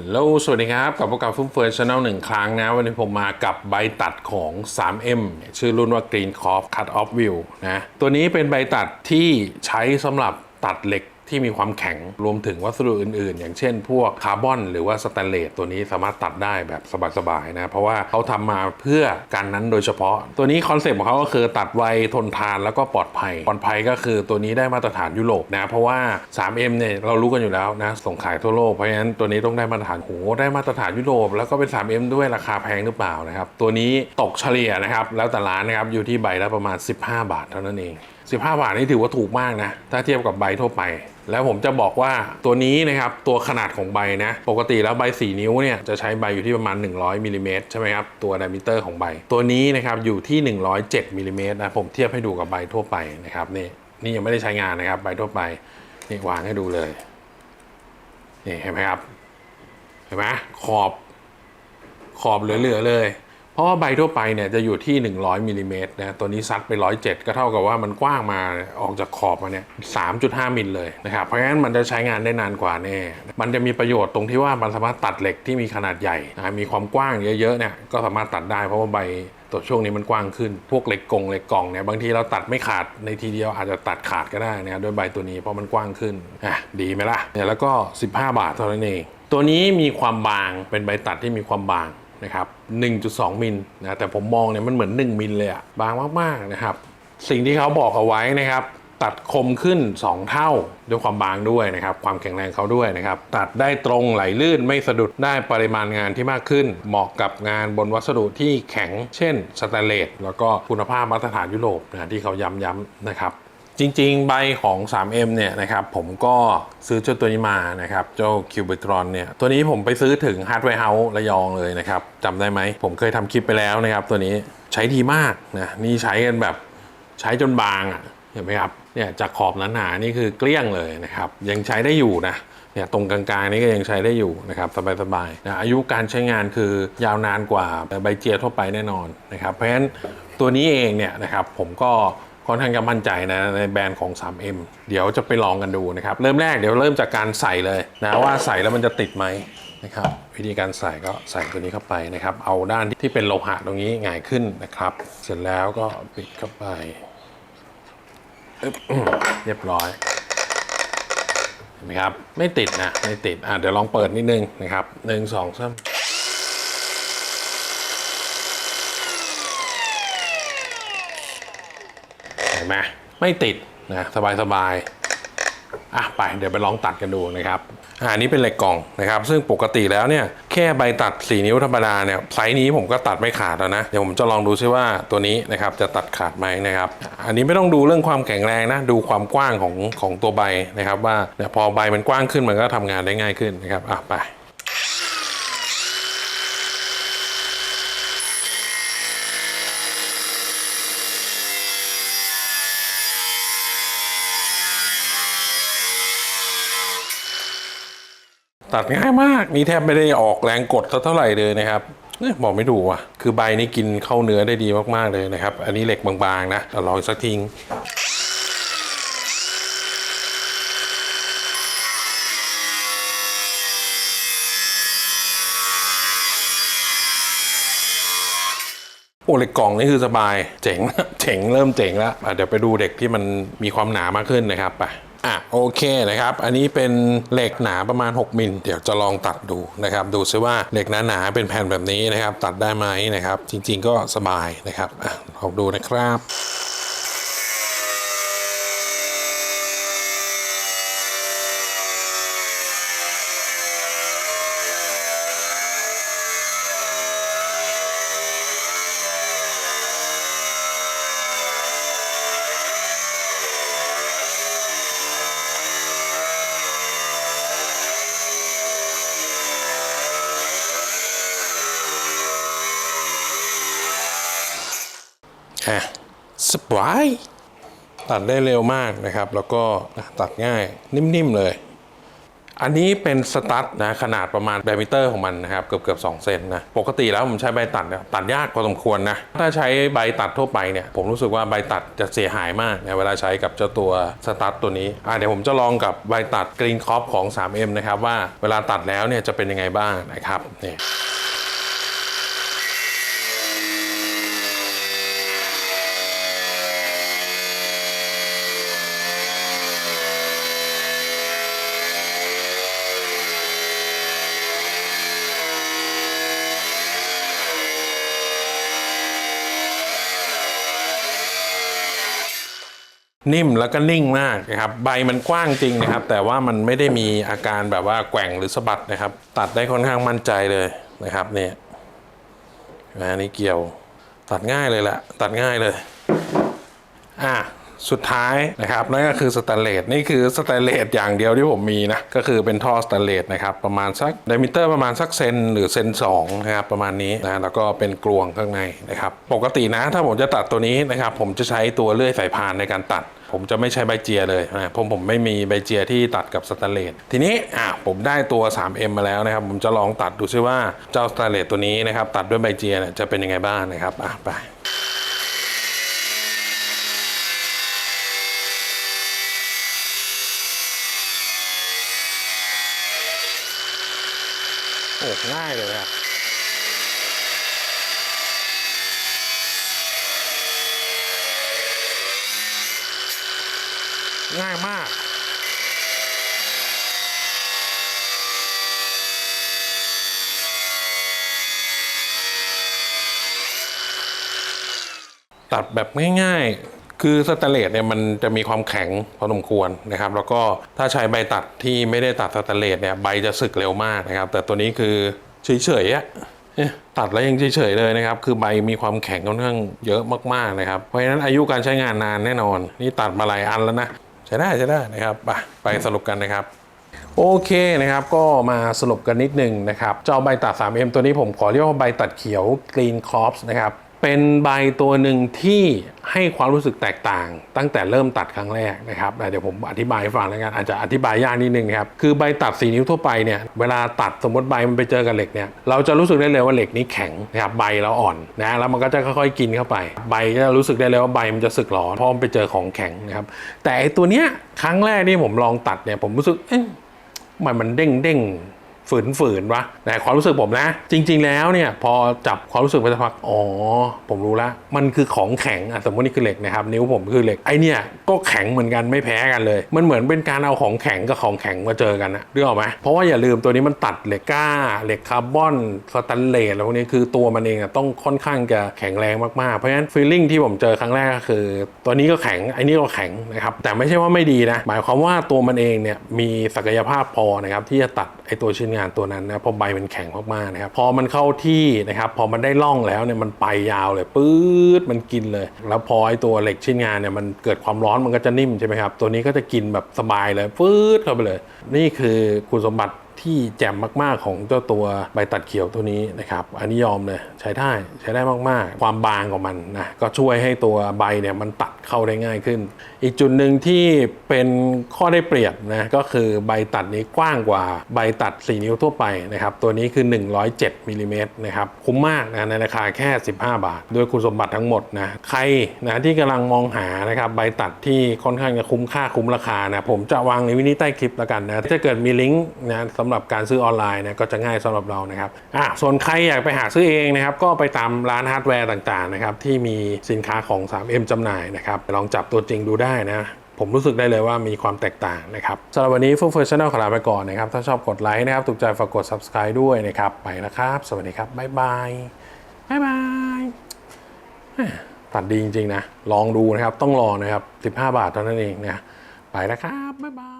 ฮัลโหลสวัสดีครับกลับพบกับฟุ้มเฟือยชาแนลหนึ่งครั้งนะ วันนี้ผมมากับใบตัดของ 3M ชื่อรุ่นว่า Green c o f Cut Off View นะ ตัวนี้เป็นใบตัดที่ใช้สำหรับตัดเหล็ก ที่มีความแข็งรวมถึงวัสดุอื่นๆ อย่างเช่น พวกคาร์บอนหรือว่าสแตนเลสตัวนี้สามารถตัดได้แบบสบายๆนะเพราะว่าเขาทำมาเพื่อการนั้นโดยเฉพาะ ตัวนี้คอนเซ็ปต์ของเขาก็คือตัดไวทนทานแล้วก็ปลอดภัยปลอดภัยก็คือตัวนี้ได้มาตรฐานยุโรปนะเพราะว่า 3M เนี่ยเรารู้กันอยู่แล้วนะส่งขายทั่วโลกเพราะฉะนั้นตัวนี้ต้องได้มาตรฐานโหได้มาตรฐานยุโรปแล้วก็เป็น 3M ด้วยราคาแพงหรือเปล่านะครับตัวนี้ตกเฉลี่ยนะครับแล้วแต่ร้านนะครับอยู่ที่ใบละประมาณ 15 บาทเท่านั้นเอง 15 บาทนี่ถือว่าถูกมากนะ ถ้าเทียบกับใบทั่วไป แล้วผมจะบอกว่าตัวนี้นะครับตัวขนาดของใบนะ ปกติแล้วใบ 4 นิ้วเนี่ยจะใช้ใบอยู่ที่ประมาณ 100มิลลิเมตรใช่ไหมครับตัวไดมิเตอร์ของใบ ตัวนี้นะครับอยู่ที่ 107มิลลิเมตรนะผมเทียบให้ดูกับใบทั่วไปนะครับนี่นี่ยังไม่ได้ใช้งานนะครับใบทั่วไปนี่วางให้ดูเลยนี่เห็นไหมครับเห็นไหมขอบขอบเหลือๆเลย ราะว่าใบทั่วไปเนี่ยจะอยู่ที่ 100มิลลิเมตรนะตัวนี้ซัดไป 107 ก็เท่ากับว่ามันกว้างมาออกจากขอบมาเนี่ย 3.5 มิลเลยนะครับ เพราะงั้นมันจะใช้งานได้นานกว่าแน่ มันจะมีประโยชน์ตรงที่ว่ามันสามารถตัดเหล็กที่มีขนาดใหญ่นะมีความกว้างเยอะๆเนี่ยก็สามารถตัดได้เพราะว่าใบตัวช่วงนี้มันกว้างขึ้น พวกเหล็กกงเหล็กกล่องเนี่ยบางทีเราตัดไม่ขาดในทีเดียวอาจจะตัดขาดก็ได้นะด้วยใบตัวนี้เพราะมันกว้างขึ้นอะดีไหมล่ะเนี่ยแล้วก็ 15 บาทเท่านั้นเองตัวนี้มีความบางเป็นใบตัดที่มีความบาง นะครับ 1.2 มิลนะแต่ผมมองเนี่ยมันเหมือน 1 มิลเลยอะบางมากๆนะครับ สิ่งที่เขาบอกเอาไว้นะครับ ตัดคมขึ้น 2 เท่าด้วยความบางด้วยนะครับ ความแข็งแรงเขาด้วยนะครับ ตัดได้ตรงไหลลื่นไม่สะดุดได้ปริมาณงานที่มากขึ้น เหมาะกับงานบนวัสดุที่แข็ง เช่นสแตนเลสแล้วก็คุณภาพมาตรฐานยุโรปนะที่เขาย้ำๆนะครับ จริงๆ ใบของ 3M เนี่ยนะครับผมก็ซื้อเจ้าตัวนี้มานะครับ เจ้าคิวเบตรอนเนี่ยตัวนี้ผมไปซื้อถึงฮาร์ดแวร์เฮาส์ระยองเลยนะครับจำได้ไหม ผมเคยทำคลิปไปแล้วนะครับ ตัวนี้ใช้ดีมากนะนี่ใช้กันแบบใช้จนบางอะ่ะเห็นไหมครับเนี่ยจากขอบหนาๆนี่คือเกลี้ยงเลยนะครับ ยังใช้ได้อยู่นะเนี่ยตรงกลางๆ นี่ก็ยังใช้ได้อยู่นะครับสบายๆนะอายุการใช้งานคือยาวนานกว่าใบเจียทั่วไปแน่นอนนะครับ เพราะฉะนั้นตัวนี้เองเนี่ยนะครับผมก็ ค่อนข้างจะมั่นใจนะในแบรนด์ของ 3M เดี๋ยวจะไปลองกันดูนะครับ เริ่มแรกเดี๋ยวเริ่มจากการใส่เลยนะว่าใส่แล้วมันจะติดไหมนะครับวิธีการใส่ก็ใส่ตัวนี้เข้าไปนะครับ เอาด้านที่เป็นโลหะตรงนี้ง่ายขึ้นนะครับ เสร็จแล้วก็ปิดเข้าไป เรียบร้อยเห็นไหมครับ ไม่ติดนะ ไม่ติดอะเดี๋ยวลองเปิดนิดนึงนะครับหนึ่งสองสามเห็น ไหมไม่ติดนะสบายสบายๆอะไปเดี๋ยวไปลองตัดกันดูนะครับอ่าอันนี้เป็นเหล็กกล่องนะครับ ซึ่งปกติแล้วเนี่ยแค่ใบตัด 4 นิ้วธรรมดาเนี่ยไซส์นี้ผมก็ตัดไม่ขาดแล้วนะ เดี๋ยวผมจะลองดูซิว่าตัวนี้นะครับจะตัดขาดไหมนะครับ อันนี้ไม่ต้องดูเรื่องความแข็งแรงนะ ดูความกว้างของของตัวใบนะครับ ว่าเนี่ยพอใบมันกว้างขึ้นมันก็ทำงานได้ง่ายขึ้นนะครับอะไป ตัดง่ายมาก นี่แทบไม่ได้ออกแรงกดเท่าไหร่เลยนะครับเนี่ยบอกไม่ถูกว่ะ คือใบนี้กินเข้าเนื้อได้ดีมากๆเลยนะครับ อันนี้เหล็กบางๆนะแต่ลองสักทิ้งโอ้เหล็กกล่องนี่คือสบาย เจ๋ง เจ๋ง เริ่มเจ๋งแล้วอะเดี๋ยวไปดูเด็กที่มันมีความหนามากขึ้นนะครับไป อะโอเคนะครับ อันนี้เป็นเหล็กหนาประมาณ 6 มิล เดี๋ยวจะลองตัดดูนะครับ ดูซิว่าเหล็กหนาๆเป็นแผ่นแบบนี้นะครับ ตัดได้ไหมนะครับ จริง ๆ ก็สบายนะครับอะลองดูนะครับ อะสบายตัดได้เร็วมากนะครับ แล้วก็ตัดง่ายนิ่ม ๆ เลย อันนี้เป็นสตัดนะขนาดประมาณไดมิเตอร์ของมันนะครับ เกือบเกือบ2เซนนะ ปกติแล้วผมใช้ใบตัดเนี่ยตัดยากพอสมควรนะ ถ้าใช้ใบตัดทั่วไปเนี่ย ผมรู้สึกว่าใบตัดจะเสียหายมากนะเวลาใช้กับเจ้าตัวสตัดตัวนี้อะเดี๋ยวผมจะลองกับใบตัดกรีนคอปของ 3M นะครับว่าเวลาตัดแล้วเนี่ยจะเป็นยังไงบ้างนะครับนี่ นิ่มแล้วก็นิ่งมากนะครับใบมันกว้างจริงนะครับ แต่ว่ามันไม่ได้มีอาการแบบว่าแกว่งหรือสะบัดนะครับ ตัดได้ค่อนข้างมั่นใจเลยนะครับเนี่ยนะนี่เกี่ยวตัดง่ายเลยแหละตัดง่ายเลยอะสุดท้ายนะครับนั่นก็คือสแตนเลสนี่คือสแตนเลสอย่างเดียวที่ผมมีนะก็คือเป็นท่อสแตนเลสนะครับประมาณสักไดมิเตอร์ประมาณสักเซนหรือเซนสองนะครับประมาณนี้นะแล้วก็เป็นกลวงข้างในนะครับปกตินะถ้าผมจะตัดตัวนี้นะครับผมจะใช้ตัวเลื่อยสายพานในการตัด ผมจะไม่ใช้ใบเจียเลยนะผมผมไม่มีใบเจียที่ตัดกับสแตนเลสทีนี้อะผมได้ตัว 3M มาแล้วนะครับ ผมจะลองตัดดูซิว่าเจ้าสแตนเลสตัวนี้นะครับ ตัดด้วยใบเจียจะเป็นยังไงบ้างนะครับอะไปโอ้ง่ายเลยอะ ง่ายมาก ตัดแบบง่ายๆ คือสแตนเลสเนี่ยมันจะมีความแข็งพอสมควรนะครับ แล้วก็ถ้าใช้ใบตัดที่ไม่ได้ตัดสแตนเลสเนี่ยใบจะสึกเร็วมากนะครับ แต่ตัวนี้คือเฉยๆอะเอ๊ะตัดแล้วยังเฉยๆเลยนะครับ คือใบมีความแข็งค่อนข้างเยอะมากๆนะครับ เพราะฉะนั้นอายุการใช้งานนานแน่นอน นี่ตัดมาหลายอันแล้วนะ ใช้ได้ใช้ได้นะครับไปไปสรุปกันนะครับโอเคนะครับก็มาสรุปกันนิดหนึ่งนะครับเจ้าใบตัด 3M ตัวนี้ผมขอเรียกว่าใบตัดเขียว Green Corps นะครับ เป็นใบตัวหนึ่งที่ให้ความรู้สึกแตกต่าง ตั้งแต่เริ่มตัดครั้งแรกนะครับเดี๋ยวผมอธิบายให้ฟังแล้วกันอาจจะอธิบายยากนิดนึงครับคือใบตัด4นิ้วทั่วไปเนี่ยเวลาตัดสมมติใบมันไปเจอกับเหล็กเนี่ยเราจะรู้สึกได้เลยว่าเหล็กนี้แข็งนะครับใบเราอ่อนนะแล้วมันก็จะค่อยๆกินเข้าไป ใบก็จะรู้สึกได้เลยว่าใบมันจะสึกหรอเพราะมันไปเจอของแข็งนะครับแต่ไอตัวเนี้ยครั้งแรกที่ผมลองตัดเนี่ยผมรู้สึกเอ๊ะมันมันเด้งเด้ง ฝืนฝืนวะแต่ความรู้สึกผมนะ จริง ๆ แล้วเนี่ยพอจับความรู้สึกไปสักพักอ๋อผมรู้ละมันคือของแข็งอะสมมตินี่คือเหล็กนะครับนิ้วผมคือเหล็กไอเนี่ยก็แข็งเหมือนกันไม่แพ้กันเลย มันเหมือนเป็นการเอาของแข็งกับของแข็งมาเจอกันนะเรื่องออกไหมเพราะว่าอย่าลืมตัวนี้มันตัดเหล็กก้าเหล็กคาร์บอนสแตนเลสแล้วพวกนี้คือตัวมันเองอะต้องค่อนข้างจะแข็งแรงมากๆเพราะฉะนั้นฟีลลิ่งที่ผมเจอครั้งแรกก็คือ ตัวนี้ก็แข็งไอ้นี่ก็แข็งนะครับแต่ไม่ใช่ว่าไม่ดีนะหมายความว่าตัวมันเองเนี่ยมีศักยภาพพอนะครับที่จะตัดไอ้ตัวชิ้นงานตัวนั้นนะเพราะใบมันแข็งมากๆนะครับพอมันเข้าที่นะครับพอมันได้ล่องแล้วเนี่ยมันไปยาวเลยปื๊ดมันกินเลย แล้วพอไอ้ตัวเหล็กชิ้นงานเนี่ยมันเกิดความร้อนมันก็จะนิ่มใช่ไหมครับตัวนี้ก็จะกินแบบสบายเลยปื๊ดเข้าไปเลย นี่คือคุณสมบัติ ที่แจ่มมาก ๆ ของเจ้าตัวใบตัดเขียวตัวนี้นะครับ อันนี้ยอมเลยใช้ได้ใช้ได้มาก ๆ ความบางของมันนะก็ช่วยให้ตัวใบเนี่ยมันตัดเข้าได้ง่ายขึ้น อีกจุดหนึ่งที่เป็นข้อได้เปรียบนะก็คือใบตัดนี้กว้างกว่าใบตัด 4 นิ้วทั่วไปนะครับตัวนี้คือ 107มิลลิเมตรนะครับคุ้มมากนะในราคาแค่ 15 บาทด้วยคุณสมบัติทั้งหมดนะใครนะที่กำลังมองหานะครับใบตัดที่ค่อนข้างจะคุ้มค่าคุ้มราคานะผมจะวางในวินิใต้คลิปแล้วกันนะถ้าเกิดมีลิงก์นะสำหรับการซื้อออนไลน์นะก็จะง่ายสำหรับเรานะครับอะส่วนใครอยากไปหาซื้อเองนะครับก็ไปตามร้านฮาร์ดแวร์ต่างๆนะครับที่มีสินค้าของ 3M จำหน่ายนะครับลองจับตัวจริงดูได้นะผมรู้สึกได้เลยว่ามีความแตกต่างนะครับสำหรับวันนี้ฟูเฟอร์ชั่นแนลขอลาไปก่อนนะครับ ถ้าชอบกดไลค์นะครับ ถูกใจฝากกด subscribe ด้วยนะครับ ไปแล้วครับ สวัสดีครับ บ๊ายบาย บ๊ายบายตัดดีจริง ๆ นะ ลองดูนะครับ ต้องลองนะครับ 15 บาทเท่านั้นเองนะ ไปแล้วครับ บ๊ายบาย